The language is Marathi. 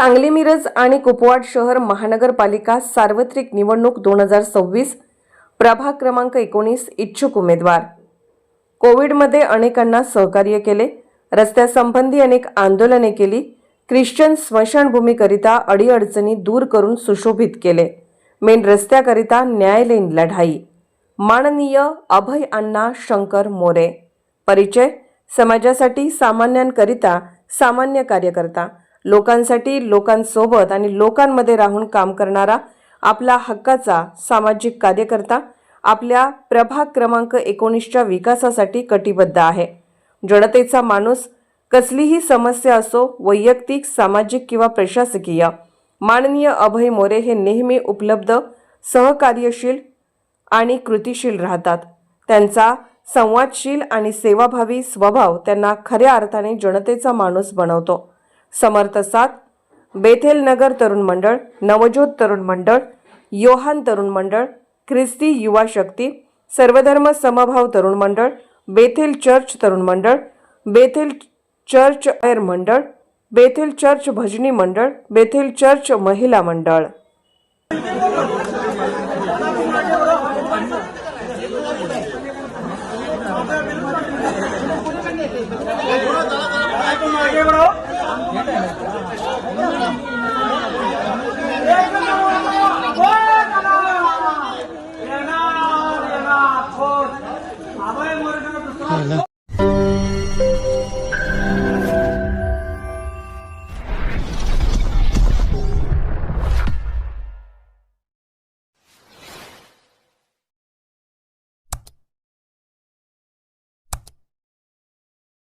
सांगली मिरज आणि कुपवाड शहर महानगरपालिका सार्वत्रिक निवडणूक दोन हजार सव्वीस प्रभाग क्रमांक एकोणीस इच्छुक उमेदवार. कोविडमध्ये अनेकांना सहकार्य केले रस्त्यासंबंधी अनेक आंदोलने केली ख्रिश्चन स्मशानभूमीकरिता अडीअडचणी दूर करून सुशोभित केले मेन रस्त्याकरिता न्यायालयीन लढाई. माननीय अभय अण्णा शंकर मोरे. परिचय समाजासाठी सामान्यांकरिता सामान्य कार्यकर्ता. लोकांसाठी लोकांसोबत आणि लोकांमध्ये राहून काम करणारा आपला हक्काचा सामाजिक कार्यकर्ता आपल्या प्रभाग क्रमांक एकोणीसच्या विकासासाठी कटिबद्ध आहे. जनतेचा माणूस कसलीही समस्या असो वैयक्तिक सामाजिक किंवा प्रशासकीय माननीय अभय मोरे हे नेहमी उपलब्ध सहकार्यशील आणि कृतिशील राहतात. त्यांचा संवादशील आणि सेवाभावी स्वभाव त्यांना खऱ्या अर्थाने जनतेचा माणूस बनवतो. समर्थ सात बेथेल नगर तरुण मंडळ नवज्योत तरुण मंडळ योहान तरुण मंडळ ख्रिस्ती युवा शक्ती सर्वधर्म समभाव तरुण मंडळ बेथेल चर्च तरुण मंडळ बेथेल चर्च एर मंडळ बेथेल चर्च भजनी मंडळ बेथेल चर्च महिला मंडळ. Allah.